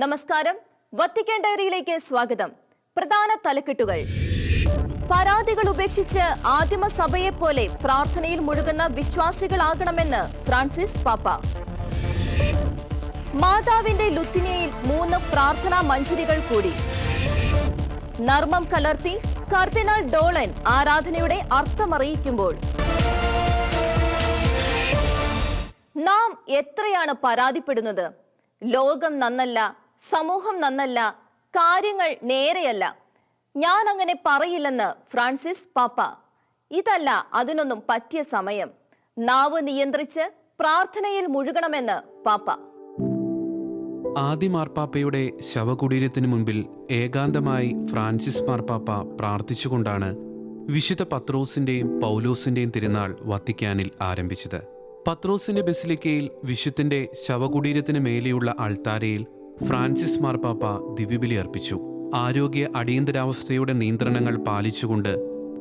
നമസ്കാരം. വത്തിക്കാൻ ഡയറിയിലേക്ക് സ്വാഗതം. പ്രധാന തലക്കെട്ടുകൾ. പരാതികൾ ഉപേക്ഷിച്ച് ആദിമസഭയെ പോലെ പ്രാർത്ഥനയിൽ മുഴുകുന്ന വിശ്വാസികളാകണമെന്ന് ഫ്രാൻസിസ് പാപ്പ. മാതാവിന്റെ ലുത്തിനിയയിൽ മൂന്ന് പ്രാർത്ഥനാ മഞ്ചരികൾ കൂടി. നർമ്മം കലർത്തി കർദിനാൾ ഡോളൻ ആരാധനയുടെ അർത്ഥമറിയിക്കുമ്പോൾ. നാം എത്രയാണ് പരാതിപ്പെടുന്നത്? ലോകം നന്നല്ല സമൂഹം നന്നല്ല കാര്യങ്ങൾ നേരെയല്ല. ഞാൻ അങ്ങനെ പറയില്ലെന്ന് ഫ്രാൻസിസ് പാപ്പ. ഇതല്ല അതിനൊന്നും പറ്റിയ സമയം. നാവ് നിയന്ത്രിച്ച് പ്രാർത്ഥനയിൽ മുഴുകണമെന്ന് പാപ്പ. ആദി മാർപ്പാപ്പയുടെ ശവകുടീരത്തിന് മുൻപിൽ ഏകാന്തമായി ഫ്രാൻസിസ് മാർപ്പാപ്പ പ്രാർത്ഥിച്ചുകൊണ്ടാണ് വിശുദ്ധ പത്രോസിന്റെയും പൗലോസിന്റെയും തിരുനാൾ വത്തിക്കാനിൽ ആരംഭിച്ചത്. പത്രോസിന്റെ ബസിലിക്കയിൽ വിശുദ്ധന്റെ ശവകുടീരത്തിന് മേലെയുള്ള അൾത്താരയിൽ ഫ്രാൻസിസ് മാർപ്പാപ്പ ദിവ്യബലി അർപ്പിച്ചു. ആരോഗ്യ അടിയന്തരാവസ്ഥയുടെ നിയന്ത്രണങ്ങൾ പാലിച്ചുകൊണ്ട്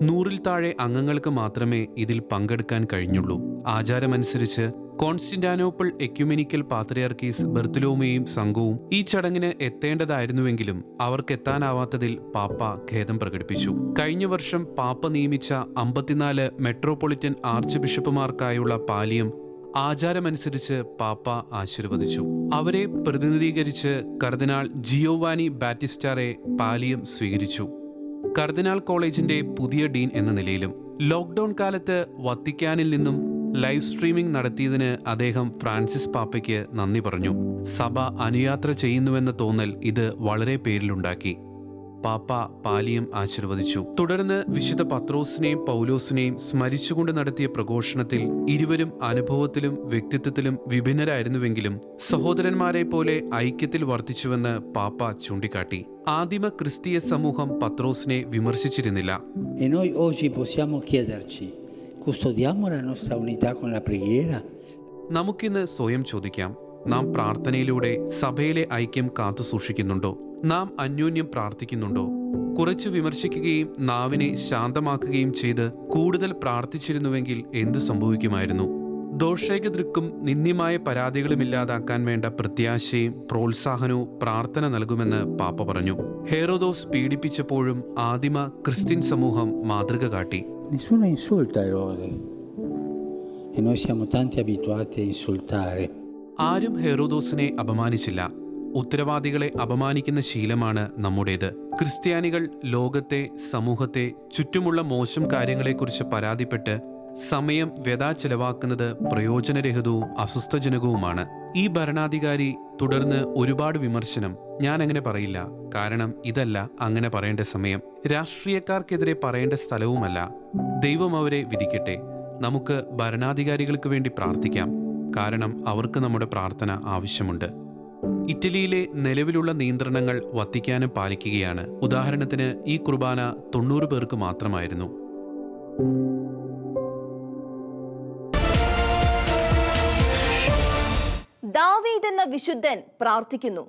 നൂറിൽ താഴെ അംഗങ്ങൾക്ക് മാത്രമേ ഇതിൽ പങ്കെടുക്കാൻ കഴിഞ്ഞുള്ളൂ. ആചാരമനുസരിച്ച് കോൺസ്റ്റിന്റാനോപ്പിൾ എക്യുമെനിക്കൽ പാത്രയാർക്കീസ് ബെർത്തലോമയും സംഘവും ഈ ചടങ്ങിന് എത്തേണ്ടതായിരുന്നുവെങ്കിലും അവർക്ക് എത്താനാവാത്തതിൽ പാപ്പ ഖേദം പ്രകടിപ്പിച്ചു. കഴിഞ്ഞ വർഷം പാപ്പ നിയമിച്ച അമ്പത്തിനാല് മെട്രോപൊളിറ്റൻ ആർച്ച് ബിഷപ്പുമാർക്കായുള്ള പാലിയം ആചാരമനുസരിച്ച് പാപ്പ ആശീർവദിച്ചു. അവരെ പ്രതിനിധീകരിച്ച് കർദിനാൾ ജിയോവാനി ബാറ്റിസ്റ്റാറെ പാലിയം സ്വീകരിച്ചു. കർദിനാൾ കോളേജിന്റെ പുതിയ ഡീൻ എന്ന നിലയിലും ലോക്ക്ഡൌൺ കാലത്ത് വത്തിക്കാനിൽ നിന്നും ലൈവ് സ്ട്രീമിംഗ് നടത്തിയതിന് അദ്ദേഹം ഫ്രാൻസിസ് പാപ്പയ്ക്ക് നന്ദി പറഞ്ഞു. സഭ അനുയാത്ര ചെയ്യുന്നുവെന്ന തോന്നൽ ഇത് വളരെ പേരിലുണ്ടാക്കി. പാപ്പ പാലിയം ആശീർവദിച്ചു. തുടർന്ന് വിശുദ്ധ പത്രോസിനെയും പൗലോസിനെയും സ്മരിച്ചുകൊണ്ട് നടത്തിയ പ്രഘോഷണത്തിൽ ഇരുവരും അനുഭവത്തിലും വ്യക്തിത്വത്തിലും വിഭിന്നരായിരുന്നുവെങ്കിലും സഹോദരന്മാരെ പോലെ ഐക്യത്തിൽ വർദ്ധിച്ചുവെന്ന് പാപ്പ ചൂണ്ടിക്കാട്ടി. ആദിമ ക്രിസ്തീയ സമൂഹം പത്രോസിനെ വിമർശിച്ചിരുന്നില്ല. Noi possiamo chiederci, custodiamo la nostra unità con la preghiera? നമുക്കിന്ന് സ്വയം ചോദിക്കാം. നാം പ്രാർത്ഥനയിലൂടെ സഭയിലെ ഐക്യം കാത്തു സൂക്ഷിക്കുന്നുണ്ടോ നാം അന്യോന്യം പ്രാർത്ഥിക്കുന്നുണ്ടോ? കുറച്ച് വിമർശിക്കുകയും നാവിനെ ശാന്തമാക്കുകയും ചെയ്ത് കൂടുതൽ പ്രാർത്ഥിച്ചിരുന്നുവെങ്കിൽ എന്ത് സംഭവിക്കുമായിരുന്നു? ദോഷേകദൃക്കും നിന്ദ്യമായ പരാതികളും ഇല്ലാതാക്കാൻ വേണ്ട പ്രത്യാശയും പ്രോത്സാഹനവും പ്രാർത്ഥന നൽകുമെന്ന് പാപ്പ പറഞ്ഞു. ഹേറോദോസ് പീഡിപ്പിച്ചപ്പോഴും ആദിമ ക്രിസ്ത്യൻ സമൂഹം മാതൃക കാട്ടി. E. ആരും ഹെറോദോസിനെ അപമാനിച്ചില്ല. ഉത്തരവാദികളെ അപമാനിക്കുന്ന ശീലമാണ് നമ്മുടേത്. ക്രിസ്ത്യാനികൾ ലോകത്തെ സമൂഹത്തെ ചുറ്റുമുള്ള മോശം കാര്യങ്ങളെക്കുറിച്ച് പരാതിപ്പെട്ട് സമയം വ്യഥാ ചെലവാക്കുന്നത് പ്രയോജനരഹിതവും അസ്വസ്ഥജനകവുമാണ്. ഈ ഭരണാധികാരി തുടർന്ന് ഒരുപാട് വിമർശനം. ഞാൻ അങ്ങനെ പറയില്ല. കാരണം ഇതല്ല അങ്ങനെ പറയേണ്ട സമയം. രാഷ്ട്രീയക്കാർക്കെതിരെ പറയേണ്ട സ്ഥലവുമല്ല. ദൈവം അവരെ വിധിക്കട്ടെ. നമുക്ക് ഭരണാധികാരികൾക്ക് വേണ്ടി പ്രാർത്ഥിക്കാം. കാരണം അവർക്ക് നമ്മുടെ പ്രാർത്ഥന ആവശ്യമുണ്ട്. ഇറ്റലിയിലെ നിലവിലുള്ള നിയന്ത്രണങ്ങൾ വത്തിക്കാനും പാലിക്കുകയാണ്. ഉദാഹരണത്തിന് ഈ കുർബാന തൊണ്ണൂറ് പേർക്ക് മാത്രമായിരുന്നു. ദാവീദ് എന്ന വിശുദ്ധൻ പ്രാർത്ഥിക്കുന്നു.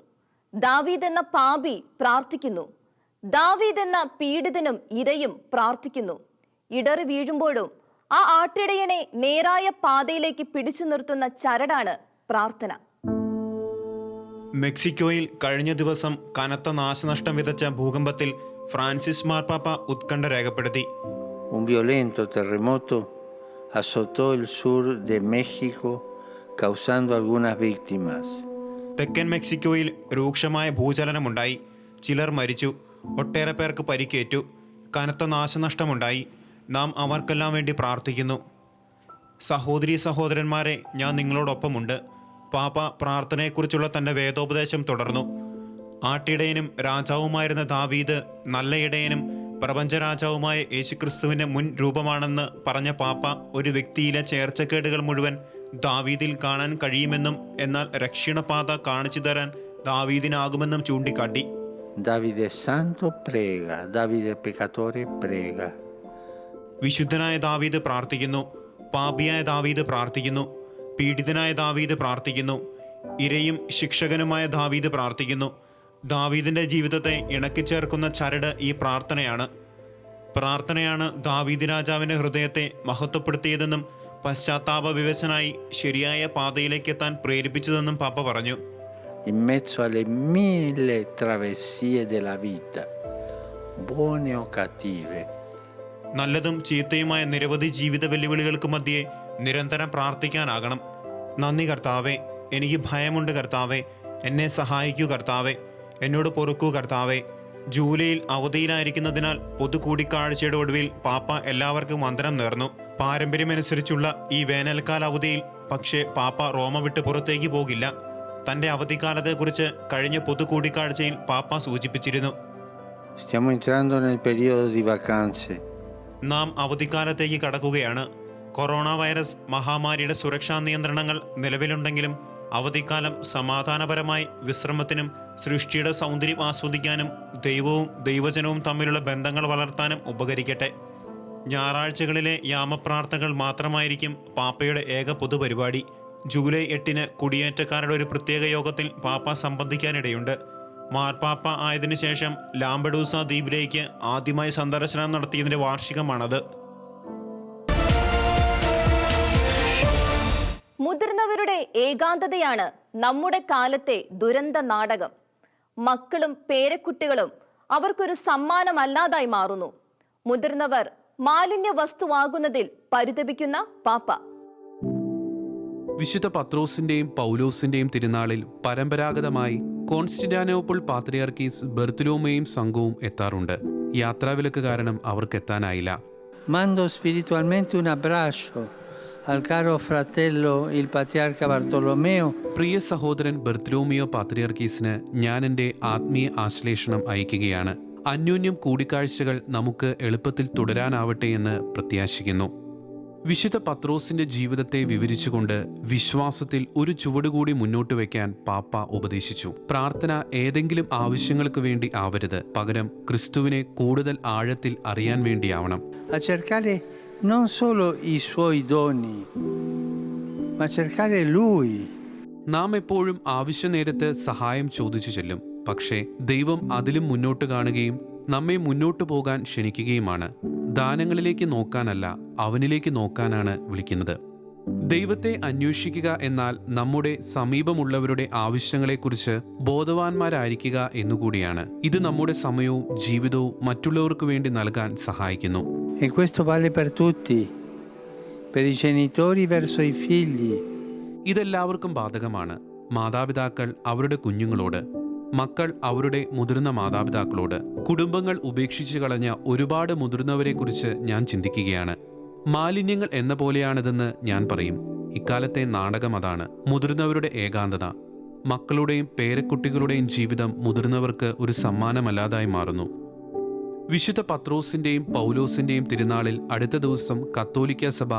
ദാവീദ് എന്ന പാപി പ്രാർത്ഥിക്കുന്നു. ദാവീദ് എന്ന പീഡിതനും ഇരയും പ്രാർത്ഥിക്കുന്നു. ഇടറി വീഴുമ്പോഴും ആ ആട്ടിടയനെ നേരായ പാതയിലേക്ക് പിടിച്ചു നിർത്തുന്ന ചരടാണ് പ്രാർത്ഥന. മെക്സിക്കോയിൽ കഴിഞ്ഞ ദിവസം കനത്ത നാശനഷ്ടം വിതച്ച ഭൂകമ്പത്തിൽ ഫ്രാൻസിസ് മാർപ്പാപ്പ ഉത്കണ്ഠ രേഖപ്പെടുത്തി. Un violento terremoto azotó el sur de México causando algunas víctimas. തെക്കൻ മെക്സിക്കോയിൽ രൂക്ഷമായ ഭൂചലനമുണ്ടായി. ചിലർ മരിച്ചു ഒട്ടേറെ പേർക്ക് പരിക്കേറ്റു കനത്ത നാശനഷ്ടമുണ്ടായി. നാം അവർക്കെല്ലാം വേണ്ടി പ്രാർത്ഥിക്കുന്നു. സഹോദരി സഹോദരന്മാരെ ഞാൻ നിങ്ങളോടൊപ്പമുണ്ട്. പാപ്പ പ്രാർത്ഥനയെക്കുറിച്ചുള്ള തന്റെ വേദോപദേശം തുടർന്നു ആട്ടിടയനും രാജാവുമായിരുന്ന ദാവീദ് നല്ല ഇടയനും പ്രപഞ്ചരാജാവുമായ യേശുക്രിസ്തുവിന്റെ മുൻ രൂപമാണെന്ന് പറഞ്ഞ പാപ്പ ഒരു വ്യക്തിയിലെ ചേർച്ചക്കേടുകൾ മുഴുവൻ ദാവീദിൽ കാണാൻ കഴിയുമെന്നും എന്നാൽ രക്ഷണപാത കാണിച്ചു തരാൻ ദാവീദിനാകുമെന്നും ചൂണ്ടിക്കാട്ടി. വിശുദ്ധനായ ദാവീദ് പ്രാർത്ഥിക്കുന്നു പാപിയായ ദാവീദ് പ്രാർത്ഥിക്കുന്നു പീഡിതനായ ദാവീദ് പ്രാർത്ഥിക്കുന്നു. ഇരയും ശിക്ഷകനുമായ ദാവീദ് പ്രാർത്ഥിക്കുന്നു. ദാവീദിന്റെ ജീവിതത്തെ ഇണക്കി ചേർക്കുന്ന ചരട് ഈ പ്രാർത്ഥനയാണ്. പ്രാർത്ഥനയാണ് ദാവീദ് രാജാവിന്റെ ഹൃദയത്തെ മഹത്വപ്പെടുത്തിയതെന്നും പശ്ചാത്താപ വിവശനായി ശരിയായ പാതയിലേക്ക് എത്താൻ പ്രേരിപ്പിച്ചതെന്നും പാപ്പ പറഞ്ഞു. In mezzo alle mille traversie della vita, buone o cattive. നല്ലതും ചീത്തയുമായ നിരവധി ജീവിത വെല്ലുവിളികൾക്ക് മധ്യേ നിരന്തരം പ്രാർത്ഥിക്കാനാകണം. നന്ദി കർത്താവേ. എനിക്ക് ഭയമുണ്ട് കർത്താവെ. എന്നെ സഹായിക്കൂ കർത്താവെ. എന്നോട് പൊറുക്കൂ കർത്താവെ. ജൂലൈയിൽ അവധിയിലായിരിക്കുന്നതിനാൽ പൊതു കൂടിക്കാഴ്ചയുടെ ഒടുവിൽ പാപ്പ എല്ലാവർക്കും വന്ദനം നേർന്നു. പാരമ്പര്യമനുസരിച്ചുള്ള ഈ വേനൽക്കാല അവധിയിൽ പക്ഷേ പാപ്പ റോമ വിട്ട് പുറത്തേക്ക് പോകില്ല. തന്റെ അവധിക്കാലത്തെക്കുറിച്ച് കഴിഞ്ഞ പൊതു കൂടിക്കാഴ്ചയിൽ പാപ്പ സൂചിപ്പിച്ചിരുന്നു. നാം അവധിക്കാലത്തേക്ക് കടക്കുകയാണ്. കൊറോണ വൈറസ് മഹാമാരിയുടെ സുരക്ഷാ നിയന്ത്രണങ്ങൾ നിലവിലുണ്ടെങ്കിലും അവധിക്കാലം സമാധാനപരമായി വിശ്രമത്തിനും സൃഷ്ടിയുടെ സൗന്ദര്യം ആസ്വദിക്കാനും ദൈവവും ദൈവജനവും തമ്മിലുള്ള ബന്ധങ്ങൾ വളർത്താനും ഉപകരിക്കട്ടെ. ഞായറാഴ്ചകളിലെ യാമപ്രാർത്ഥനകൾ മാത്രമായിരിക്കും പാപ്പയുടെ ഏക പൊതുപരിപാടി. ജൂലൈ എട്ടിന് കുടിയേറ്റക്കാരുടെ ഒരു പ്രത്യേക യോഗത്തിൽ പാപ്പ സംബന്ധിക്കാനിടയുണ്ട്. മാർപ്പാപ്പ ആയതിനു ശേഷം ലാംബഡൂസ ദ്വീപിലേക്ക് ആദ്യമായി സന്ദർശനം നടത്തിയതിന്റെ വാർഷികമാണത്. മുതിർന്നവരുടെ ഏകാന്തതയാണ് നമ്മുടെ കാലത്തെ ദുരന്ത നാടകം. മക്കളും പേരക്കുട്ടികളും അവർക്കൊരു സമ്മാനമല്ലാതായി മാറുന്നു. മുതിർന്നവർ മാലിന്യ വസ്തുവാകുന്നതിൽ പരിതപിക്കുന്ന പാപ്പ. വിശുദ്ധ പത്രോസിന്റെയും പൗലോസിന്റെയും തിരുനാളിൽ പരമ്പരാഗതമായി കോൺസ്റ്റിന്റാനോപ്പിൾ പാത്രിയാർക്കീസ് ബെർത്തുലോമയും സംഘവും എത്താറുണ്ട്. യാത്രാവിലക്ക് കാരണം അവർക്ക് എത്താനായില്ല Mando spiritualmente un abbraccio. പ്രിയ സഹോദരൻ ബെർത്തുലോമിയോ പാത്രിയർക്കീസിന് ഞാൻ എന്റെ ആത്മീയ ആശ്ലേഷണം അയക്കുകയാണ്. അന്യോന്യം കൂടിക്കാഴ്ചകൾ നമുക്ക് എളുപ്പത്തിൽ തുടരാനാവട്ടെ എന്ന് പ്രത്യാശിക്കുന്നു. വിശുദ്ധ പത്രോസിന്റെ ജീവിതത്തെ വിവരിച്ചുകൊണ്ട് വിശ്വാസത്തിൽ ഒരു ചുവടുകൂടി മുന്നോട്ട് വയ്ക്കാൻ പാപ്പ ഉപദേശിച്ചു. പ്രാർത്ഥന ഏതെങ്കിലും ആവശ്യങ്ങൾക്ക് വേണ്ടി ആവരുത്. പകരം ക്രിസ്തുവിനെ കൂടുതൽ ആഴത്തിൽ അറിയാൻ വേണ്ടിയാവണം. Non solo i suoi doni, ma cercare lui. നാം എപ്പോഴും ആവശ്യനേരത്ത് സഹായം ചോദിച്ചു ചെല്ലും. പക്ഷേ ദൈവം അതിലും മുന്നോട്ട് കാണുകയും നമ്മെ മുന്നോട്ട് പോകാൻ ക്ഷണിക്കുകയുമാണ്. ദാനങ്ങളിലേക്ക് നോക്കാനല്ല അവനിലേക്ക് നോക്കാനാണ് വിളിക്കുന്നത്. ദൈവത്തെ അന്വേഷിക്കുക എന്നാൽ നമ്മുടെ സമീപമുള്ളവരുടെ ആവശ്യങ്ങളെക്കുറിച്ച് ബോധവാന്മാരായിരിക്കുക എന്നുകൂടിയാണ്. ഇത് നമ്മുടെ സമയവും ജീവിതവും മറ്റുള്ളവർക്ക് വേണ്ടി നൽകാൻ സഹായിക്കുന്നു. E questo vale per tutti, per i genitori verso i figli, ഇതെല്ലാവർക്കും ബാധകമാണ്. മാതാപിതാക്കൾ അവരുടെ കുഞ്ഞുങ്ങളോട് മക്കൾ അവരുടെ മുതിർന്ന മാതാപിതാക്കളോട്. കുടുംബങ്ങൾ ഉപേക്ഷിച്ചു കളഞ്ഞ ഒരുപാട് മുതിർന്നവരെക്കുറിച്ച് ഞാൻ ചിന്തിക്കുകയാണ്. മാലിന്യങ്ങൾ എന്ന പോലെയാണിതെന്ന് ഞാൻ പറയും. ഇക്കാലത്തെ നാടകം അതാണ്. മുതിർന്നവരുടെ ഏകാന്തത. മക്കളുടെയും പേരക്കുട്ടികളുടെയും ജീവിതം മുതിർന്നവർക്ക് ഒരു സമ്മാനമല്ലാതായി മാറുന്നു. വിശുദ്ധ പത്രോസിന്റെയും പൗലോസിന്റെയും തിരുനാളിൽ അടുത്ത ദിവസം കത്തോലിക്ക സഭ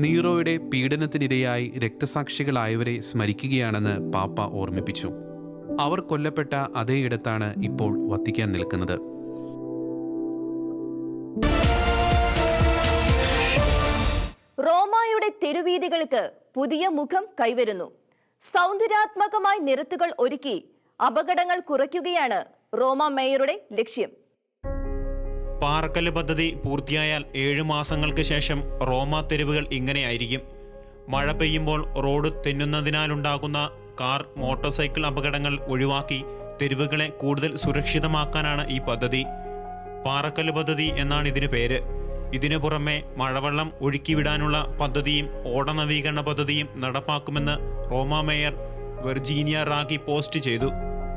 നീറോയുടെ പീഡനത്തിനിരയായി രക്തസാക്ഷികളായവരെ സ്മരിക്കുകയാണെന്ന് പാപ്പ ഓർമ്മിപ്പിച്ചു. അവർ കൊല്ലപ്പെട്ട അതേ ഇടത്താണ് ഇപ്പോൾ വത്തിക്കാൻ നിൽക്കുന്നത്. റോമായുടെ തെരുവീതികൾക്ക് പുതിയ മുഖം കൈവരുന്നു. സൗന്ദര്യാത്മകമായി നിരത്തുകൾ ഒരുക്കി അപകടങ്ങൾ കുറയ്ക്കുകയാണ് റോമ മേയറുടെ ലക്ഷ്യം. പാറക്കല്ല് പദ്ധതി പൂർത്തിയായാൽ ഏഴ് മാസങ്ങൾക്ക് ശേഷം റോമ തെരുവുകൾ ഇങ്ങനെയായിരിക്കും. മഴ പെയ്യുമ്പോൾ റോഡ് തെന്നുന്നതിനാലുണ്ടാകുന്ന കാർ മോട്ടോർ സൈക്കിൾ അപകടങ്ങൾ ഒഴിവാക്കി തെരുവുകളെ കൂടുതൽ സുരക്ഷിതമാക്കാനാണ് ഈ പദ്ധതി. പാറക്കല്ല് പദ്ധതി എന്നാണ് ഇതിന് പേര്. ഇതിനു പുറമെ മഴവെള്ളം ഒഴുക്കിവിടാനുള്ള പദ്ധതിയും ഓട നവീകരണ പദ്ധതിയും നടപ്പാക്കുമെന്ന് Roma mayor Virginia Raggi post ചെയ്തു.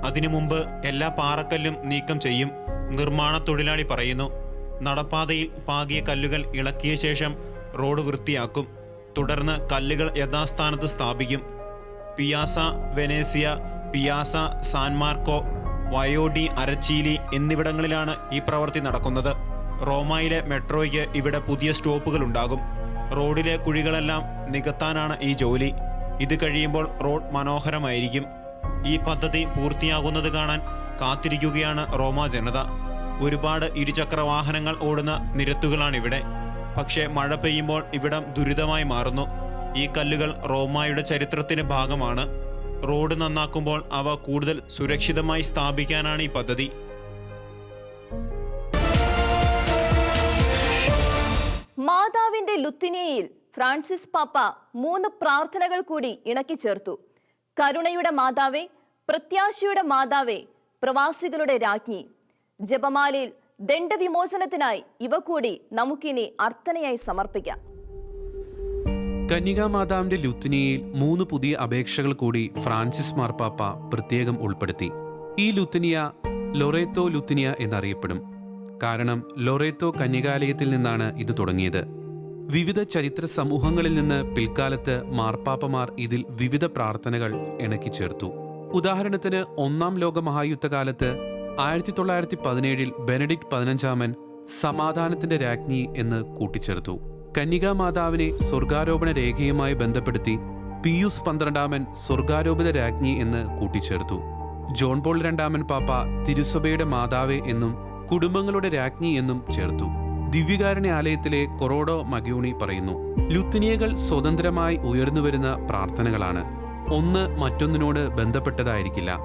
അതിനു മുമ്പ് എല്ലാ പാറക്കല്ലും നീക്കം ചെയ്യും നിർമ്മാണ തൊഴിലാളി പറയുന്നു. നടപ്പാതയിൽ പാകിയ കല്ലുകൾ ഇളക്കിയ ശേഷം റോഡ് വൃത്തിയാക്കും. തുടർന്ന് കല്ലുകൾ യഥാസ്ഥാനത്ത് സ്ഥാപിക്കും. പിയാസ വെനേസിയ പിയാസ സാൻമാർക്കോ വയോഡി അരച്ചീലി എന്നിവിടങ്ങളിലാണ് ഈ പ്രവൃത്തി നടക്കുന്നത്. റോമായിലെ മെട്രോയ്ക്ക് ഇവിടെ പുതിയ സ്റ്റോപ്പുകൾ ഉണ്ടാകും റോഡിലെ കുഴികളെല്ലാം നികത്താനാണ് ഈ ജോലി. ഇത് കഴിയുമ്പോൾ റോഡ് മനോഹരമായിരിക്കും. ഈ പദ്ധതി പൂർത്തിയാകുന്നത് കാണാൻ കാത്തിരിക്കുകയാണ് റോമ ജനത. ഒരുപാട് ഇരുചക്ര വാഹനങ്ങൾ ഓടുന്ന നിരത്തുകളാണിവിടെ. പക്ഷേ മഴ പെയ്യുമ്പോൾ ഇവിടം ദുരിതമായി മാറുന്നു. ഈ കല്ലുകൾ റോമായുടെ ചരിത്രത്തിന് ഭാഗമാണ്. റോഡ് നന്നാക്കുമ്പോൾ അവ കൂടുതൽ സുരക്ഷിതമായി സ്ഥാപിക്കാനാണ് ഈ പദ്ധതി. മാതാവിന്റെ ലുത്തിനിയയിൽ ഫ്രാൻസിസ് പാപ്പ മൂന്ന് പ്രാർത്ഥനകൾ കൂടി ഇണക്കി ചേർത്തു. കരുണയുടെ മാതാവേ പ്രത്യാശയുടെ മാതാവേ പ്രവാസികളുടെ രാജ്ഞി. ജപമാലയിൽ ദണ്ഡവിമോചനത്തിനായി ഇവ കൂടി നമുക്കിനി അർത്ഥനയായി സമർപ്പിക്കാം. കന്യകാമാതാവിന്റെ ലുത്തിനിയയിൽ മൂന്ന് പുതിയ അപേക്ഷകൾ കൂടി ഫ്രാൻസിസ് മാർപ്പാപ്പ പ്രത്യേകം ഉൾപ്പെടുത്തി. ഈ ലുത്തിനിയ ലൊറേത്തോ ലുത്തിനിയ എന്നറിയപ്പെടും. കാരണം ലൊറേത്തോ കന്യകാലയത്തിൽ നിന്നാണ് ഇത് തുടങ്ങിയത്. വിവിധ ചരിത്ര സമൂഹങ്ങളിൽ നിന്ന് പിൽക്കാലത്ത് മാർപ്പാപ്പമാർ ഇതിൽ വിവിധ പ്രാർത്ഥനകൾ ഇണക്കി ചേർത്തു. ഉദാഹരണത്തിന് ഒന്നാം ലോക മഹായുദ്ധകാലത്ത് ആയിരത്തി തൊള്ളായിരത്തി പതിനേഴിൽ ബെനഡിക്ട് പതിനഞ്ചാമൻ സമാധാനത്തിന്റെ രാജ്ഞി എന്ന് കൂട്ടിച്ചേർത്തു. കന്യകാമാതാവിനെ സ്വർഗാരോപണ രേഖയുമായി ബന്ധപ്പെടുത്തി പിയൂസ് പന്ത്രണ്ടാമൻ സ്വർഗാരോപിത രാജ്ഞി എന്ന് കൂട്ടിച്ചേർത്തു. ജോൺ പോൾ രണ്ടാമൻ പാപ്പ തിരുസഭയുടെ മാതാവേ എന്നും കുടുംബങ്ങളുടെ രാജ്ഞി എന്നും ചേർത്തു. ദിവ്യകാരുണ്യ ആലയത്തിലെ കൊറോഡോ മഗ്യൂണി പറയുന്നു ലുത്തിനിയകൾ സ്വതന്ത്രമായി ഉയർന്നുവരുന്ന പ്രാർത്ഥനകളാണ്. ഒന്ന് മറ്റൊന്നിനോട് ബന്ധപ്പെട്ടതായിരിക്കില്ല.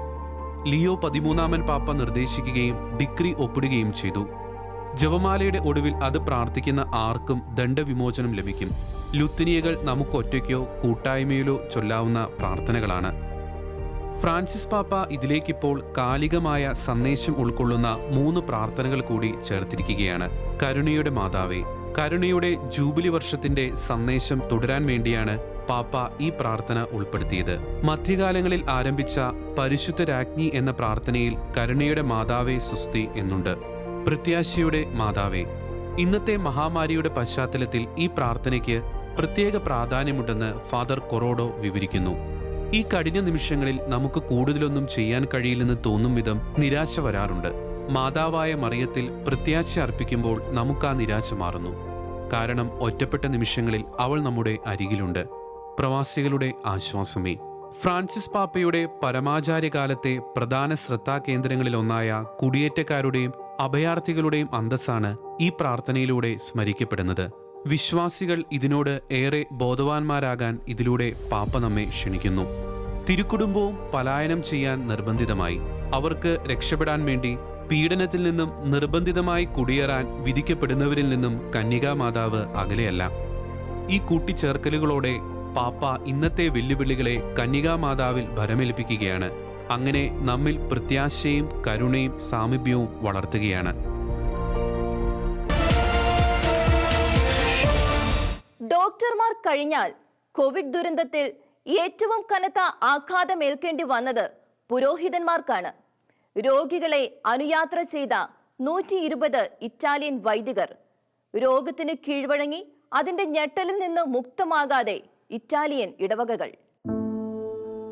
ലിയോ പതിമൂന്നാമൻ പാപ്പ നിർദ്ദേശിക്കുകയും ഡിക്രി ഒപ്പിടുകയും ചെയ്തു. ജപമാലയുടെ ഒടുവിൽ അത് പ്രാർത്ഥിക്കുന്ന ആർക്കും ദണ്ഡവിമോചനം ലഭിക്കും. ലുത്തിനിയകൾ നമുക്കൊറ്റയ്ക്കോ കൂട്ടായ്മയിലോ ചൊല്ലാവുന്ന പ്രാർത്ഥനകളാണ്. ഫ്രാൻസിസ് പാപ്പ ഇതിലേക്കിപ്പോൾ കാലികമായ സന്ദേശം ഉൾക്കൊള്ളുന്ന മൂന്ന് പ്രാർത്ഥനകൾ കൂടി ചേർത്തിരിക്കുകയാണ്. കരുണയുടെ മാതാവേ കരുണയുടെ ജൂബിലി വർഷത്തിന്റെ സന്ദേശം തുടരാൻ വേണ്ടിയാണ് പാപ്പ ഈ പ്രാർത്ഥന ഉൾപ്പെടുത്തിയത്. മധ്യകാലങ്ങളിൽ ആരംഭിച്ച പരിശുദ്ധ രാജ്ഞി എന്ന പ്രാർത്ഥനയിൽ കരുണയുടെ മാതാവേ സുസ്തി എന്നുണ്ട്. പ്രത്യാശയുടെ മാതാവേ ഇന്നത്തെ മഹാമാരിയുടെ പശ്ചാത്തലത്തിൽ ഈ പ്രാർത്ഥനയ്ക്ക് പ്രത്യേക പ്രാധാന്യമുണ്ടെന്ന് ഫാദർ കൊറോഡോ വിവരിക്കുന്നു. ഈ കഠിന നിമിഷങ്ങളിൽ നമുക്ക് കൂടുതലൊന്നും ചെയ്യാൻ കഴിയില്ലെന്ന് തോന്നും വിധം നിരാശ വരാറുണ്ട്. മാതാവായ മറിയത്തിൽ പ്രത്യാശ അർപ്പിക്കുമ്പോൾ നമുക്ക് ആ നിരാശ മാറുന്നു. കാരണം ഒറ്റപ്പെട്ട നിമിഷങ്ങളിൽ അവൾ നമ്മുടെ അരികിലുണ്ട്. പ്രവാസികളുടെ ആശ്വാസമേ. ഫ്രാൻസിസ് പാപ്പയുടെ പരമാചാര്യകാലത്തെ പ്രധാന ശ്രദ്ധാകേന്ദ്രങ്ങളിലൊന്നായ കുടിയേറ്റക്കാരുടെയും അഭയാർത്ഥികളുടെയും അന്തസ്സാണ് ഈ പ്രാർത്ഥനയിലൂടെ സ്മരിക്കപ്പെടുന്നത്. വിശ്വാസികൾ ഇതിനോട് ഏറെ ബോധവാന്മാരാകാൻ ഇതിലൂടെ പാപ്പ നമ്മെ ക്ഷണിക്കുന്നു. തിരുക്കുടുംബവും പലായനം ചെയ്യാൻ നിർബന്ധിതമായി. അവർക്ക് രക്ഷപ്പെടാൻ വേണ്ടി പീഡനത്തിൽ നിന്നും നിർബന്ധിതമായി കുടിയേറാൻ വിധിക്കപ്പെടുന്നവരിൽ നിന്നും കന്യകാമാതാവ് അകലെയല്ല. ഈ കൂട്ടിച്ചേർക്കലുകളോടെ പാപ്പ ഇന്നത്തെ വെല്ലുവിളികളെ കന്യകാമാതാവിൽ ഭരമേൽപ്പിക്കുകയാണ്. അങ്ങനെ നമ്മിൽ പ്രത്യാശയും കരുണയും സാമീപ്യവും വളർത്തുകയാണ്. ഡോക്ടർമാർ കഴിഞ്ഞാൽ കോവിഡ് ദുരന്തത്തിൽ ഏറ്റവും കനത്ത ആഘാതമേൽക്കേണ്ടി വന്നത് പുരോഹിതന്മാർക്കാണ്. രോഗികളെ അനുയാത്ര ചെയ്ത നൂറ്റി ഇരുപത് ഇറ്റാലിയൻ വൈദികർ. രോഗത്തിന് കീഴ്വഴങ്ങി അതിന്റെ ഞെട്ടലിൽ നിന്ന് മുക്തമാകാതെ ഇറ്റാലിയൻ ഇടവകകൾ.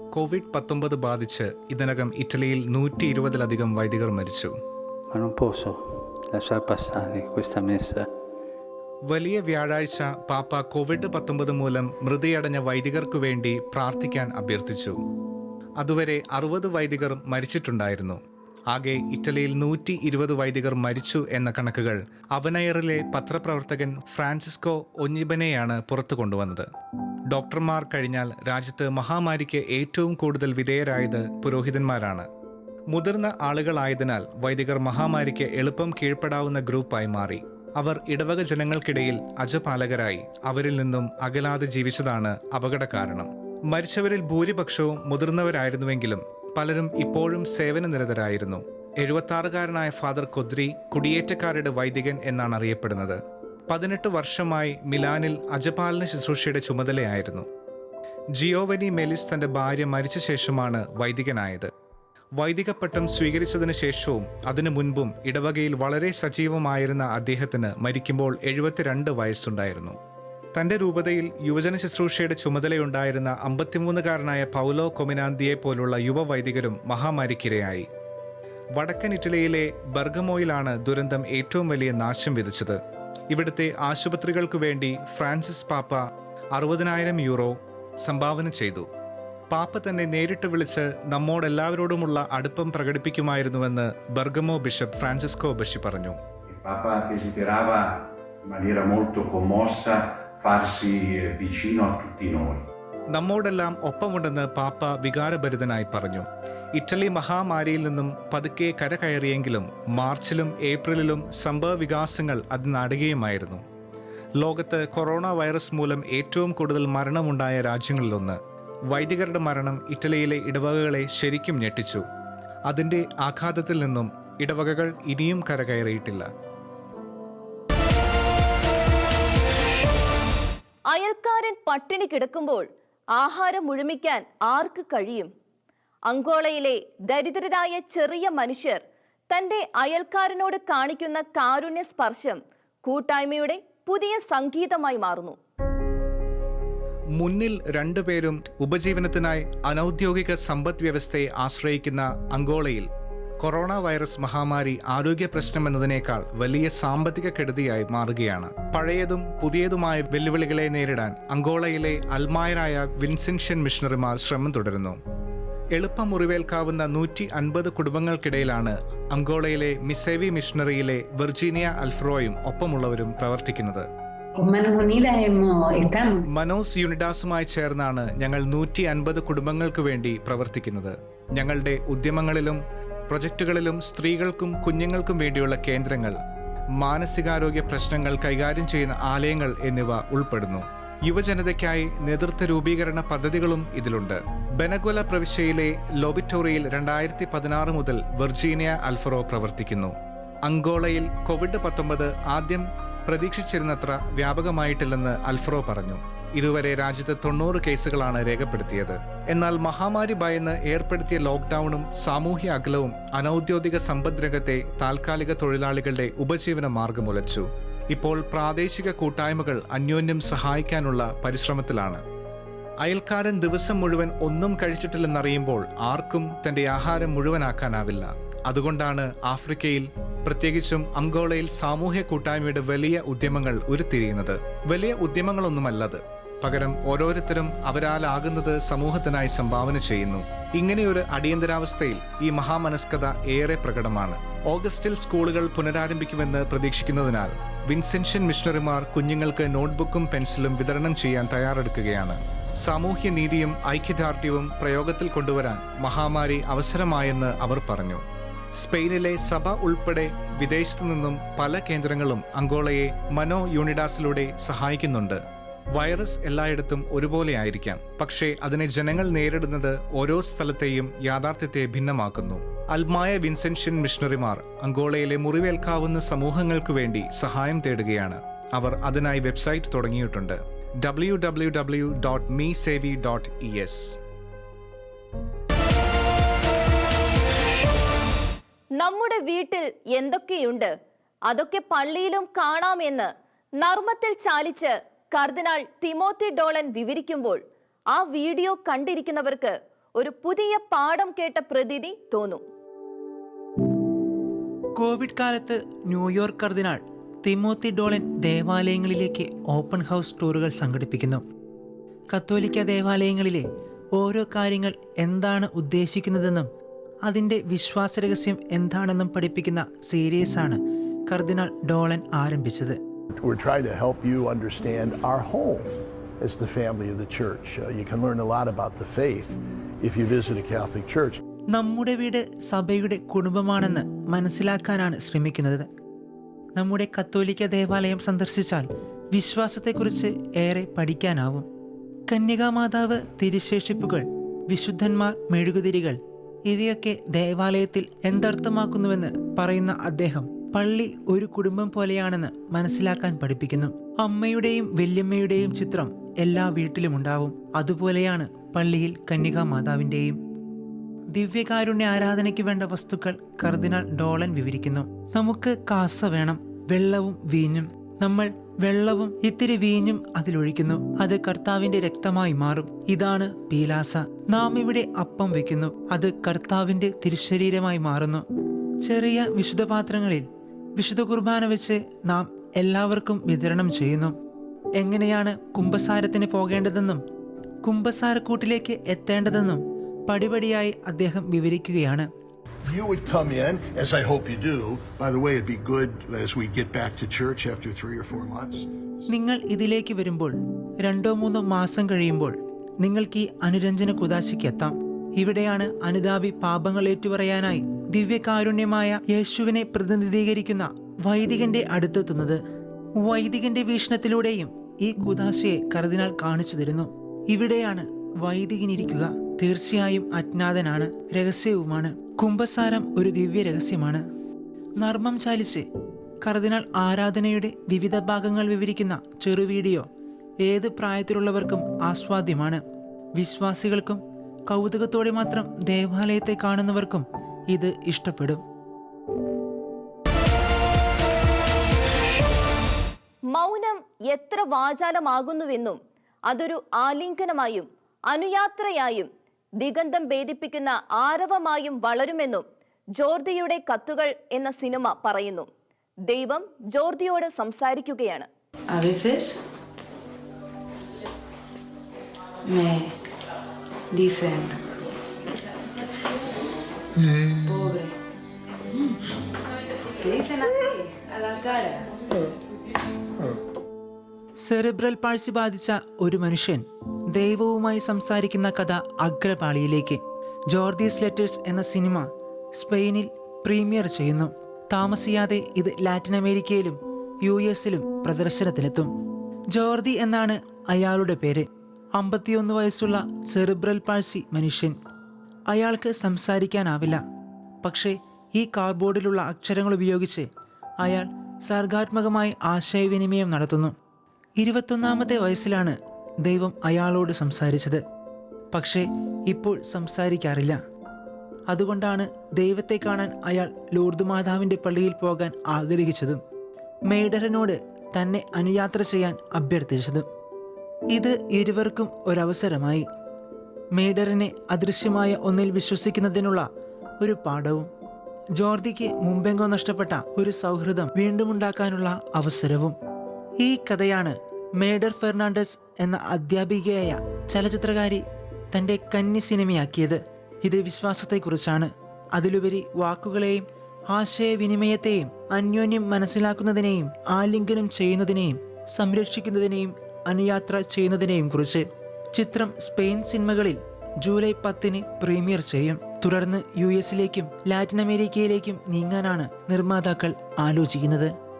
കോവിഡ് പത്തൊമ്പത് ബാധിച്ച് ഇതിനകം ഇറ്റലിയിൽ നൂറ്റി ഇരുപതിലധികം വൈദികർ മരിച്ചു. വലിയ വ്യാഴാഴ്ച പാപ്പ കോവിഡ് പത്തൊമ്പത് മൂലം മൃതിയടഞ്ഞ വൈദികർക്കു വേണ്ടി പ്രാർത്ഥിക്കാൻ അഭ്യർത്ഥിച്ചു. അതുവരെ അറുപത് വൈദികർ മരിച്ചിട്ടുണ്ടായിരുന്നു. ആകെ ഇറ്റലിയിൽ നൂറ്റി ഇരുപത് വൈദികർ മരിച്ചു എന്ന കണക്കുകൾ അവനയറിലെ പത്രപ്രവർത്തകൻ ഫ്രാൻസിസ്കോ ഒഞ്ഞിബനെയാണ് പുറത്തു കൊണ്ടുവന്നത്. ഡോക്ടർമാർ കഴിഞ്ഞാൽ രാജ്യത്ത് മഹാമാരിക്ക് ഏറ്റവും കൂടുതൽ വിധേയരായത് പുരോഹിതന്മാരാണ്. മുതിർന്ന ആളുകളായതിനാൽ വൈദികർ മഹാമാരിക്ക് എളുപ്പം കീഴ്പ്പെടാവുന്ന ഗ്രൂപ്പായി മാറി. അവർ ഇടവക ജനങ്ങൾക്കിടയിൽ അജപാലകരായി. അവരിൽ നിന്നും അകലാതെ ജീവിച്ചതാണ് അപകട കാരണം മരിച്ചവരിൽ ഭൂരിപക്ഷവും മുതിർന്നവരായിരുന്നുവെങ്കിലും പലരും ഇപ്പോഴും സേവനനിരതരായിരുന്നു. എഴുപത്താറുകാരനായ ഫാദർ കൊദ്രി കുടിയേറ്റക്കാരുടെ വൈദികൻ എന്നാണ് അറിയപ്പെടുന്നത്. പതിനെട്ട് വർഷമായി മിലാനിൽ അജപാലന ശുശ്രൂഷയുടെ ചുമതലയായിരുന്നു. ജിയോവനി മെലിസ് തന്റെ ഭാര്യ മരിച്ച ശേഷമാണ് വൈദികനായത്. വൈദിക പട്ടം സ്വീകരിച്ചതിന് ശേഷവും അതിനു മുൻപും ഇടവകയിൽ വളരെ സജീവമായിരുന്ന അദ്ദേഹത്തിന് മരിക്കുമ്പോൾ എഴുപത്തിരണ്ട് വയസ്സുണ്ടായിരുന്നു. തന്റെ രൂപതയിൽ യുവജന ശുശ്രൂഷയുടെ ചുമതലയുണ്ടായിരുന്ന അമ്പത്തിമൂന്നുകാരനായ പൗലോ കൊമിനാന്തിയെ പോലുള്ള യുവ വൈദികരും മഹാമാരിക്കിരയായി. വടക്കൻ ഇറ്റലിയിലെ ബർഗമോയിലാണ് ദുരന്തം ഏറ്റവും വലിയ നാശം വിതച്ചത്. ഇവിടുത്തെ ആശുപത്രികൾക്കു വേണ്ടി ഫ്രാൻസിസ് പാപ്പ അറുപതിനായിരം യൂറോ സംഭാവന ചെയ്തു. പാപ്പ തന്നെ നേരിട്ട് വിളിച്ച് നമ്മോടെല്ലാവരോടുമുള്ള അടുപ്പം പ്രകടിപ്പിക്കുമായിരുന്നുവെന്ന് ബർഗമോ ബിഷപ്പ് ഫ്രാൻസിസ്കോ ബഷി പറഞ്ഞു. Il Papa desiderava maniera molto commossa farsi eh, vicino a tutti noi. നമ്മോടെല്ലാം ഒപ്പമുണ്ടെന്ന് പാപ്പ വികാരഭരിതനായി പറഞ്ഞു. ഇറ്റലി മഹാമാരിയിൽ നിന്നും പതുക്കെ കരകയറിയെങ്കിലും മാർച്ചിലും ഏപ്രിലിലും സംഭവ വികാസങ്ങൾ അത് നടുകയുമായിരുന്നു ലോകത്ത് കൊറോണ വൈറസ് മൂലം ഏറ്റവും കൂടുതൽ മരണമുണ്ടായ രാജ്യങ്ങളിലൊന്ന് വൈദികരുടെ മരണം ഇറ്റലിയിലെ ഇടവകകളെ ശരിക്കും ഞെട്ടിച്ചു. അതിന്റെ ആഘാതത്തിൽ നിന്നും ഇടവകകൾ ഇനിയും കരകയറിയിട്ടില്ല. അയൽക്കാരൻ പട്ടിണി കിടക്കുമ്പോൾ ആഹാരം മുഴുമിക്കാൻ ആർക്ക് കഴിയും? അങ്കോളയിലെ ദരിദ്രരായ ചെറിയ മനുഷ്യർ തന്റെ അയൽക്കാരനോട് കാണിക്കുന്ന കാരുണ്യ സ്പർശം കൂട്ടായ്മയുടെ പുതിയ സംഗീതമായി മാറുന്നു. മുന്നിൽ രണ്ടുപേരും ഉപജീവനത്തിനായി അനൌദ്യോഗിക സമ്പദ് വ്യവസ്ഥയെ ആശ്രയിക്കുന്ന അങ്കോളയിൽ കൊറോണ വൈറസ് മഹാമാരി ആരോഗ്യ പ്രശ്നം എന്നതിനേക്കാൾ വലിയ സാമ്പത്തിക കെടുതിയായി മാറുകയാണ്. പഴയതും പുതിയതുമായ വെല്ലുവിളികളെ നേരിടാൻ അങ്കോളയിലെ അൽമായരായ വിൻസെൻഷ്യൻ മിഷണറിമാർ ശ്രമം തുടരുന്നു. എളുപ്പം മുറിവേൽക്കാവുന്ന നൂറ്റി അൻപത് കുടുംബങ്ങൾക്കിടയിലാണ് അങ്കോളയിലെ മിസേവി മിഷണറിയിലെ വെർജീനിയ അൽഫ്രോയും ഒപ്പമുള്ളവരും പ്രവർത്തിക്കുന്നത്. മനോസ് യൂണിഡാസുമായി ചേർന്നാണ് ഞങ്ങൾ നൂറ്റി അൻപത് കുടുംബങ്ങൾക്ക് വേണ്ടി പ്രവർത്തിക്കുന്നത്. ഞങ്ങളുടെ ഉദ്യമങ്ങളിലും പ്രൊജക്റ്റുകളിലും സ്ത്രീകൾക്കും കുഞ്ഞുങ്ങൾക്കും വേണ്ടിയുള്ള കേന്ദ്രങ്ങൾ മാനസികാരോഗ്യ പ്രശ്നങ്ങൾ കൈകാര്യം ചെയ്യുന്ന ആലയങ്ങൾ എന്നിവ ഉൾപ്പെടുന്നു. യുവജനതയ്ക്കായി നേതൃത്വ രൂപീകരണ പദ്ധതികളും ഇതിലുണ്ട്. ബെനഗോല പ്രവിശ്യയിലെ ലോബിറ്റോറിയയിൽ രണ്ടായിരത്തി പതിനാറ് മുതൽ വെർജീനിയ അൽഫറോ പ്രവർത്തിക്കുന്നു. അങ്കോളയിൽ കോവിഡ് പത്തൊമ്പത് ആദ്യം പ്രതീക്ഷിച്ചിരുന്നത്ര വ്യാപകമായിട്ടില്ലെന്ന് അൽഫ്രോ പറഞ്ഞു. ഇതുവരെ രാജ്യത്ത് തൊണ്ണൂറ് കേസുകളാണ് രേഖപ്പെടുത്തിയത്. എന്നാൽ മഹാമാരി ഭയന്ന് ഏർപ്പെടുത്തിയ ലോക്ക്ഡൌണും സാമൂഹ്യ അകലവും അനൌദ്യോഗിക സമ്പദ് രംഗത്തെ താൽക്കാലിക തൊഴിലാളികളുടെ ഉപജീവന മാർഗമുലച്ചു ഇപ്പോൾ പ്രാദേശിക കൂട്ടായ്മകൾ അന്യോന്യം സഹായിക്കാനുള്ള പരിശ്രമത്തിലാണ്. അയൽക്കാരൻ ദിവസം മുഴുവൻ ഒന്നും കഴിച്ചിട്ടില്ലെന്നറിയുമ്പോൾ ആർക്കും തന്റെ ആഹാരം മുഴുവനാക്കാനാവില്ല. അതുകൊണ്ടാണ് ആഫ്രിക്കയിൽ പ്രത്യേകിച്ചും അങ്കോളയിൽ സാമൂഹ്യ കൂട്ടായ്മയുടെ വലിയ ഉദ്യമങ്ങൾ ഉരുത്തിരിയുന്നത്. വലിയ ഉദ്യമങ്ങളൊന്നുമല്ലത്. പകരം ഓരോരുത്തരും അവരാലാകുന്നത് സമൂഹത്തിനായി സംഭാവന ചെയ്യുന്നു. ഇങ്ങനെയൊരു അടിയന്തരാവസ്ഥയിൽ ഈ മഹാമനസ്കത ഏറെ പ്രകടമാണ്. ഓഗസ്റ്റിൽ സ്കൂളുകൾ പുനരാരംഭിക്കുമെന്ന് പ്രതീക്ഷിക്കുന്നതിനാൽ വിൻസെൻഷ്യൻ മിഷണറിമാർ കുഞ്ഞുങ്ങൾക്ക് നോട്ട്ബുക്കും പെൻസിലും വിതരണം ചെയ്യാൻ തയ്യാറെടുക്കുകയാണ്. സാമൂഹ്യനീതിയും ഐക്യദാർഢ്യവും പ്രയോഗത്തിൽ കൊണ്ടുവരാൻ മഹാമാരി അവസരമായെന്ന് അവർ പറഞ്ഞു. സ്പെയിനിലെ സഭ ഉൾപ്പെടെ വിദേശത്തു നിന്നും പല കേന്ദ്രങ്ങളും അങ്കോളയെ മനോ യൂണിഡാസിലൂടെ സഹായിക്കുന്നുണ്ട്. വൈറസ് എല്ലായിടത്തും ഒരുപോലെ ആയിരിക്കാം. പക്ഷേ അതിനെ ജനങ്ങൾ നേരിടുന്നത് ഓരോ സ്ഥലത്തെയും യാഥാർത്ഥ്യത്തെ ഭിന്നമാക്കുന്നു. അൽമായ വിൻസെൻഷ്യൻ മിഷണറിമാർ അങ്കോളയിലെ മുറിവേൽക്കാവുന്ന സമൂഹങ്ങൾക്കു വേണ്ടി സഹായം തേടുകയാണ്. അവർ അതിനായി വെബ്സൈറ്റ് തുടങ്ങിയിട്ടുണ്ട്. W W W dot me savvy dot E S. നമ്മുടെ വീട്ടിൽ എന്തൊക്കെയുണ്ട്? അതൊക്കെ പള്ളിയിലും കാണാമെന്ന് നർമ്മത്തിൽ ചാലിച്ച് കർദിനാൾ തിമോത്തി ഡോളൻ വിവരിക്കുമ്പോൾ ആ വീഡിയോ കണ്ടിരിക്കുന്നവർക്ക് ഒരു പുതിയ പാഠം കേട്ട പ്രതീതി തോന്നും. കോവിഡ് കാലത്ത് ന്യൂയോർക്ക് കർദിനാൾ തിമോത്തി ഡോളൻ ദേവാലയങ്ങളിലേക്ക് ഓപ്പൺ ഹൗസ് ടൂറുകൾ സംഘടിപ്പിക്കുന്നു. കത്തോലിക്ക ദേവാലയങ്ങളിലെ ഓരോ കാര്യങ്ങൾ എന്താണ് ഉദ്ദേശിക്കുന്നതെന്നും അതിന്റെ വിശ്വാസരഹസ്യം എന്താണെന്നും പഠിപ്പിക്കുന്ന സീരീസ് ആണ് കർദിനാൾ ഡോളൻ ആരംഭിച്ചത് We're trying to help you understand our home as the family of the church. Uh, you can learn a lot about the faith if you visit a Catholic church. നമ്മുടെ വീട് സഭയുടെ കുടുംബമാണെന്ന് മനസ്സിലാക്കാനാണ് ശ്രമിക്കുന്നത് നമ്മുടെ കത്തോലിക്ക ദേവാലയം സന്ദർശിച്ചാൽ വിശ്വാസത്തെക്കുറിച്ച് ഏറെ പഠിക്കാനാവും കന്യകാമാതാവ് തിരുശേഷിപ്പുകൾ വിശുദ്ധന്മാർ മെഴുകുതിരികൾ ഇവയൊക്കെ ദേവാലയത്തിൽ എന്തർത്ഥമാക്കുന്നുവെന്ന് പറയുന്ന അദ്ദേഹം പള്ളി ഒരു കുടുംബം പോലെയാണെന്ന് മനസ്സിലാക്കാൻ പഠിപ്പിക്കുന്നു. അമ്മയുടെയും വല്യമ്മയുടെയും ചിത്രം എല്ലാ വീട്ടിലും ഉണ്ടാവും അതുപോലെയാണ് പള്ളിയിൽ കന്യകാ മാതാവിന്റെയും ദിവ്യകാരുണ്യ ആരാധനയ്ക്ക് വേണ്ട വസ്തുക്കൾ കർദിനാൾ ഡോളൻ വിവരിക്കുന്നു. നമുക്ക് കാസ വേണം വെള്ളവും വീഞ്ഞും. നമ്മൾ വെള്ളവും ഇത്തിരി വീഞ്ഞും അതിലൊഴിക്കുന്നു. അത് കർത്താവിന്റെ രക്തമായി മാറും. ഇതാണ് പീലാസ. നാം ഇവിടെ അപ്പം വെക്കുന്നു. അത് കർത്താവിന്റെ തിരുശരീരമായി മാറുന്നു. ചെറിയ വിശുദ്ധ പാത്രങ്ങളിൽ വിശുദ്ധ കുർബാന വെച്ച് നാം എല്ലാവർക്കും വിതരണം ചെയ്യുന്നു. എങ്ങനെയാണ് കുംഭസാരത്തിന് പോകേണ്ടതെന്നും കുംഭസാരക്കൂട്ടിലേക്ക് എത്തേണ്ടതെന്നും പടിപടിയായി അദ്ദേഹം വിവരിക്കുകയാണ്. You would come in, as I hope you do. By the way, it'd be good as we get back to church after three or four months. നിങ്ങൾ ഇതിലേക്ക് വരുമ്പോൾ രണ്ടോ മൂന്നോ മാസം കഴിയുമ്പോൾ നിങ്ങൾക്ക് ഈ അനുരഞ്ജന കുദാശയ്ക്ക് എത്താം. ഇവിടെയാണ് അനുതാപി പാപങ്ങൾ ഏറ്റുപറയാനായി ദിവ്യകാരുണ്യമായ യേശുവിനെ പ്രതിനിധീകരിക്കുന്ന വൈദികന്റെ അടുത്തെത്തുന്നത്. വൈദികന്റെ വീക്ഷണത്തിലൂടെയും ഈ കുദാശയെ കർദിനാൾ കാണിച്ചു തരുന്നു. ഇവിടെയാണ് വൈദികനിരിക്കുക. തീർച്ചയായും അജ്ഞാതനാണ് രഹസ്യവുമാണ്. കുംഭസാരം ഒരു ദിവ്യ രഹസ്യമാണ്. നർമ്മം ചാലിച്ച് കർദിനാൾ ആരാധനയുടെ വിവിധ ഭാഗങ്ങൾ വിവരിക്കുന്ന ചെറു വീഡിയോ ഏത് പ്രായത്തിലുള്ളവർക്കും ആസ്വാദ്യമാണ്. വിശ്വാസികൾക്കും കൗതുകത്തോടെ മാത്രം ദേവാലയത്തെ കാണുന്നവർക്കും ഇത് ഇഷ്ടപ്പെടും. മൗനം എത്ര വാചാലമാകുന്നുവെന്നും അതൊരു ആലിംഗനമായും അനുയാത്രയായും ദിഗന്ധം ഭേദിപ്പിക്കുന്ന ആരവമായും വളരുമെന്നും ജോർദിയുടെ കത്തുകൾ എന്ന സിനിമ പറയുന്നു ദൈവം ജോർദിയോട് സംസാരിക്കുകയാണ് A veces me dicen, pobre. ¿Qué dicen así, a? Cerebral palsy ബാധിച്ച ഒരു മനുഷ്യൻ ദൈവവുമായി സംസാരിക്കുന്ന കഥ അഗ്രപാളിയിലേക്ക്. ജോർദീസ് ലെറ്റേഴ്സ് എന്ന സിനിമ സ്പെയിനിൽ പ്രീമിയർ ചെയ്യുന്നു. താമസിയാതെ ഇത് ലാറ്റിൻ അമേരിക്കയിലും യു എസിലും പ്രദർശനത്തിലെത്തും. ജോർദി എന്നാണ് അയാളുടെ പേര്. അമ്പത്തിയൊന്ന് വയസ്സുള്ള സെറിബ്രൽ പാഴ്സി മനുഷ്യൻ. അയാൾക്ക് സംസാരിക്കാനാവില്ല. പക്ഷേ ഈ കാർഡ്ബോർഡിലുള്ള അക്ഷരങ്ങൾ ഉപയോഗിച്ച് അയാൾ സർഗാത്മകമായി ആശയവിനിമയം നടത്തുന്നു. ഇരുപത്തൊന്നാമത്തെ വയസ്സിലാണ് ദൈവം അയാളോട് സംസാരിച്ചത്. പക്ഷേ ഇപ്പോൾ സംസാരിക്കാറില്ല. അതുകൊണ്ടാണ് ദൈവത്തെ കാണാൻ അയാൾ ലൂർദ് മാതാവിന്റെ പള്ളിയിൽ പോകാൻ ആഗ്രഹിച്ചതും മേഡറിനോട് തന്നെ അനുയാത്ര ചെയ്യാൻ അഭ്യർത്ഥിച്ചതും. ഇത് ഇരുവർക്കും ഒരവസരമായി. മേഡറിനെ അദൃശ്യമായ ഒന്നിൽ വിശ്വസിക്കുന്നതിനുള്ള ഒരു പാഠവും ജോർദിക്ക് മുമ്പെങ്കോ നഷ്ടപ്പെട്ട ഒരു സൗഹൃദം വീണ്ടുമുണ്ടാക്കാനുള്ള അവസരവും ഈ കഥയാണ് മേഡർ ഫെർണാണ്ടസ് എന്ന അധ്യാപികയായ ചലച്ചിത്രകാരി തന്റെ കന്നി സിനിമയാക്കിയത്. ഇത് വിശ്വാസത്തെക്കുറിച്ചാണ്. അതിലുപരി വാക്കുകളെയും ആശയവിനിമയത്തെയും അന്യോന്യം മനസ്സിലാക്കുന്നതിനെയും ആലിംഗനം ചെയ്യുന്നതിനെയും സംരക്ഷിക്കുന്നതിനെയും അനുയാത്ര ചെയ്യുന്നതിനെയും കുറിച്ച് ചിത്രം സ്പെയിൻ സിനിമകളിൽ ജൂലൈ പത്തിന് പ്രീമിയർ ചെയ്യും. തുടർന്ന് യു എസിലേക്കും ലാറ്റിൻ അമേരിക്കയിലേക്കും നീങ്ങാനാണ് നിർമ്മാതാക്കൾ ആലോചിക്കുന്നത്.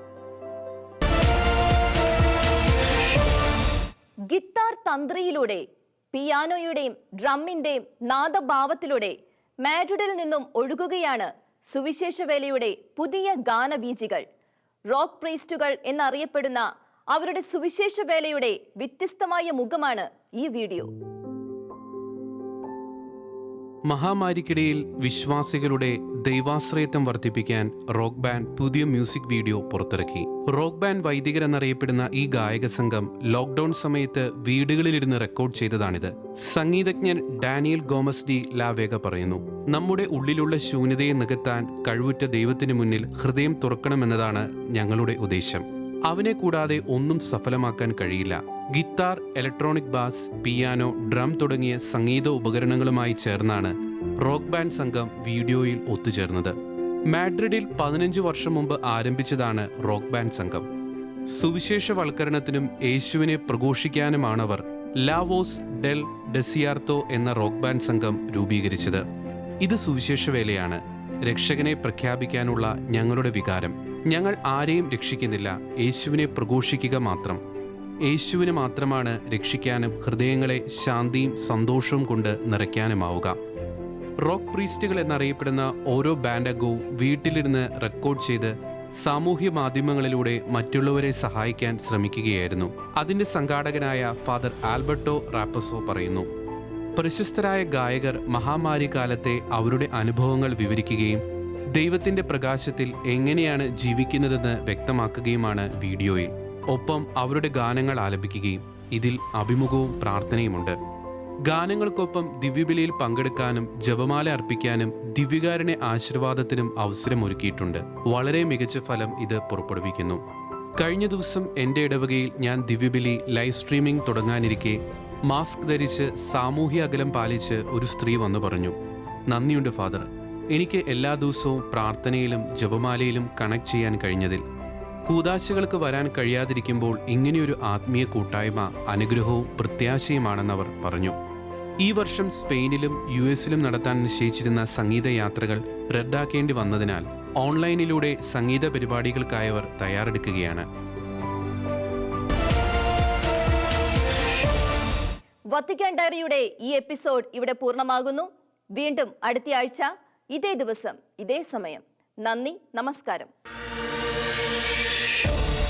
തന്ത്രിയിലൂടെ പിയാനോയുടെയും ഡ്രമ്മിന്റെയും നാദഭാവത്തിലൂടെ മാഡ്രിഡിൽ നിന്നും ഒഴുകുകയാണ് സുവിശേഷ വേലയുടെ പുതിയ ഗാനവീചികൾ. റോക്ക് പ്രീസ്റ്റുകൾ എന്നറിയപ്പെടുന്ന അവരുടെ സുവിശേഷ വേലയുടെ വ്യത്യസ്തമായ മുഖമാണ് ഈ വീഡിയോ. മഹാമാരിക്കിടയിൽ വിശ്വാസികളുടെ ദൈവാശ്രയത്വം വർദ്ധിപ്പിക്കാൻ റോക്ക് ബാൻഡ് പുതിയ മ്യൂസിക് വീഡിയോ പുറത്തിറക്കി. റോക്ക് ബാൻഡ് വൈദികർ എന്നറിയപ്പെടുന്ന ഈ ഗായക സംഘം ലോക്ക്ഡൌൺ സമയത്ത് വീടുകളിലിരുന്ന് റെക്കോർഡ് ചെയ്തതാണിത്. സംഗീതജ്ഞൻ ഡാനിയൽ ഗോമസ് ഡി ലാവേഗ പറയുന്നു നമ്മുടെ ഉള്ളിലുള്ള ശൂന്യതയെ നികത്താൻ കഴിവുറ്റ ദൈവത്തിന് മുന്നിൽ ഹൃദയം തുറക്കണമെന്നതാണ് ഞങ്ങളുടെ ഉദ്ദേശം. അവനെ കൂടാതെ ഒന്നും സഫലമാക്കാൻ കഴിയില്ല. Guitar electronic bass piano drum തുടങ്ങിയ സംഗീത ഉപകരണങ്ങളുമായി ചേർന്നാണ് റോക്ക് ബാൻഡ് സംഘം വീഡിയോയിൽ ഒത്തുചേർന്നത്. മാഡ്രിഡിൽ പതിനഞ്ച് വർഷം മുമ്പ് ആരംഭിച്ചതാണ് റോക്ക് ബാൻഡ് സംഘം. സുവിശേഷവൽക്കരണത്തിനും യേശുവിനെ പ്രഘോഷിക്കാനുമാണവർ ലാവോസ് ഡെൽ ഡെസിയാർത്തോ എന്ന റോക്ക് ബാൻഡ് സംഘം രൂപീകരിച്ചത്. ഇത് സുവിശേഷ വേലയാണ് രക്ഷകനെ പ്രഖ്യാപിക്കാനുള്ള ഞങ്ങളുടെ വികാരം. ഞങ്ങൾ ആരെയും രക്ഷിക്കുന്നില്ല. യേശുവിനെ പ്രഘോഷിക്കുക മാത്രം. യേശുവിന് മാത്രമാണ് രക്ഷിക്കാനും ഹൃദയങ്ങളെ ശാന്തിയും സന്തോഷവും കൊണ്ട് നിറയ്ക്കാനുമാവുക. റോക്ക് പ്രീസ്റ്റുകൾ എന്നറിയപ്പെടുന്ന ഓരോ ബാൻഡ് അംഗവും വീട്ടിലിരുന്ന് റെക്കോർഡ് ചെയ്ത് സാമൂഹ്യ മാധ്യമങ്ങളിലൂടെ മറ്റുള്ളവരെ സഹായിക്കാൻ ശ്രമിക്കുകയായിരുന്നു. അതിന്റെ സംഘാടകനായ ഫാദർ ആൽബർട്ടോ റാപ്പസോ പറയുന്നു പ്രശസ്തരായ ഗായകർ മഹാമാരി കാലത്തെ അവരുടെ അനുഭവങ്ങൾ വിവരിക്കുകയും ദൈവത്തിന്റെ പ്രകാശത്തിൽ എങ്ങനെയാണ് ജീവിക്കുന്നതെന്ന് വ്യക്തമാക്കുകയുമാണ് വീഡിയോയിൽ. ഒപ്പം അവരുടെ ഗാനങ്ങൾ ആലപിക്കുകയും ഇതിൽ അഭിമുഖവും പ്രാർത്ഥനയുമുണ്ട്. ഗാനങ്ങൾക്കൊപ്പം ദിവ്യബലിയിൽ പങ്കെടുക്കാനും ജപമാല അർപ്പിക്കാനും ദിവ്യകാരനെ ആശീർവാദത്തിനും അവസരമൊരുക്കിയിട്ടുണ്ട്. വളരെ മികച്ച ഫലം ഇത് പുറപ്പെടുവിക്കുന്നു. കഴിഞ്ഞ ദിവസം എന്റെ ഇടവകയിൽ ഞാൻ ദിവ്യബലി ലൈവ് സ്ട്രീമിംഗ് തുടങ്ങാനിരിക്കെ മാസ്ക് ധരിച്ച് സാമൂഹ്യ അകലം പാലിച്ച് ഒരു സ്ത്രീ വന്നു പറഞ്ഞു നന്ദിയുണ്ട് ഫാദർ. എനിക്ക് എല്ലാ ദിവസവും പ്രാർത്ഥനയിലും ജപമാലയിലും കണക്ട് ചെയ്യാൻ കഴിഞ്ഞതിൽ കൂതാശകൾക്ക് വരാൻ കഴിയാതിരിക്കുമ്പോൾ ഇങ്ങനെയൊരു ആത്മീയ കൂട്ടായ്മ അനുഗ്രഹവും പ്രത്യാശയുമാണെന്നവർ പറഞ്ഞു. ഈ വർഷം സ്പെയിനിലും യു എസിലും നടത്താൻ നിശ്ചയിച്ചിരുന്ന സംഗീത യാത്രകൾ റദ്ദാക്കേണ്ടി വന്നതിനാൽ ഓൺലൈനിലൂടെ സംഗീത പരിപാടികൾക്കായവർ തയ്യാറെടുക്കുകയാണ്. വത്തിക്കാൻ ഡയറിയുടെ ഈ എപ്പിസോഡ് ഇവിടെ പൂർണമാകുന്നു. വീണ്ടും അടുത്തയാഴ്ച ഇതേ ദിവസം ഇതേ സമയം. നന്ദി നമസ്കാരം. show.